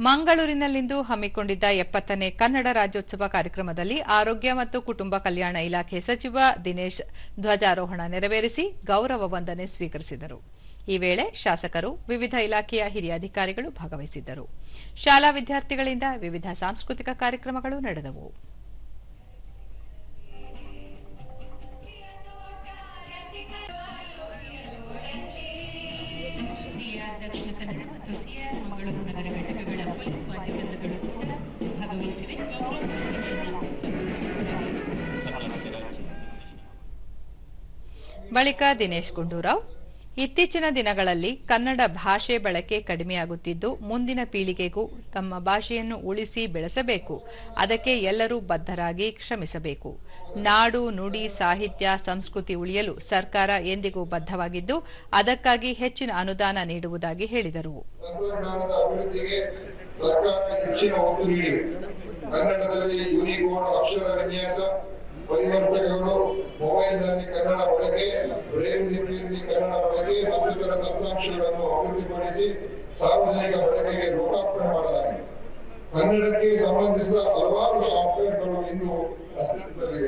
ಮಂಗಳೂರಿನಲ್ಲಿಂದು ಹಮ್ಮಿಕೊಂಡಿದ್ದ ಎಪ್ಪತ್ತನೇ ಕನ್ನಡ ರಾಜ್ಯೋತ್ಸವ ಕಾರ್ಯಕ್ರಮದಲ್ಲಿ ಆರೋಗ್ಯ ಮತ್ತು ಕುಟುಂಬ ಕಲ್ಯಾಣ ಇಲಾಖೆ ಸಚಿವ ದಿನೇಶ್ ಧ್ವಜಾರೋಹಣ ನೆರವೇರಿಸಿ ಗೌರವ ವಂದನೆ ಸ್ವೀಕರಿಸಿದರು. ಈ ವೇಳೆ ಶಾಸಕರು, ವಿವಿಧ ಇಲಾಖೆಯ ಹಿರಿಯ ಅಧಿಕಾರಿಗಳು ಭಾಗವಹಿಸಿದ್ದರು. ಶಾಲಾ ವಿದ್ಯಾರ್ಥಿಗಳಿಂದ ವಿವಿಧ ಸಾಂಸ್ಕೃತಿಕ ಕಾರ್ಯಕ್ರಮಗಳು ನಡೆದವು. ದಕ್ಷಿಣ ಕನ್ನಡ ಮತ್ತು ಸಿಆರ್ ಮಂಗಳೂರು ನಗರ ಘಟಕಗಳ ಪೊಲೀಸ್ ವಾದ್ಯವೃಂದಗಳು ಕೂಡ ಭಾಗವಹಿಸಿವೆ. ಬಳಿಕ ದಿನೇಶ್ ಗುಂಡೂರಾವ್. ಇತ್ತೀಚಿನ ದಿನಗಳಲ್ಲಿ ಕನ್ನಡ ಭಾಷೆ ಬಳಕೆ ಕಡಿಮೆಯಾಗುತ್ತಿದ್ದು, ಮುಂದಿನ ಪೀಳಿಗೆಗೂ ತಮ್ಮ ಭಾಷೆಯನ್ನು ಉಳಿಸಿ ಬೆಳೆಸಬೇಕು. ಅದಕ್ಕೆ ಎಲ್ಲರೂ ಬದ್ಧರಾಗಿ ಶ್ರಮಿಸಬೇಕು. ನಾಡು, ನುಡಿ, ಸಾಹಿತ್ಯ, ಸಂಸ್ಕೃತಿ ಉಳಿಯಲು ಸರ್ಕಾರ ಎಂದಿಗೂ ಬದ್ಧವಾಗಿದ್ದು, ಅದಕ್ಕಾಗಿ ಹೆಚ್ಚಿನ ಅನುದಾನ ನೀಡುವುದಾಗಿ ಹೇಳಿದರು. ಕನ್ನಡದಲ್ಲಿ ಯೂನಿಕೋಡ್ ಅಕ್ಷರ ವಿನ್ಯಾಸ ಮೊಬೈಲ್ನಲ್ಲಿ ಲಿಪಿಯಲ್ಲಿ ಕನ್ನಡ ಬಳಕೆ ಮತ್ತಿತರ ತಂತ್ರಾಂಶಗಳನ್ನು ಅಭಿವೃದ್ಧಿಪಡಿಸಿ ಸಾರ್ವಜನಿಕ ಬಳಕೆಗೆ ಲೋಕಾರ್ಪಣೆ ಮಾಡಲಾಗಿದೆ. ಕನ್ನಡಕ್ಕೆ ಸಂಬಂಧಿಸಿದ ಹಲವಾರು ಸಾಫ್ಟ್ವೇರ್ಗಳು ಇಂದು ಅಸ್ತಿತ್ವದಲ್ಲಿವೆ.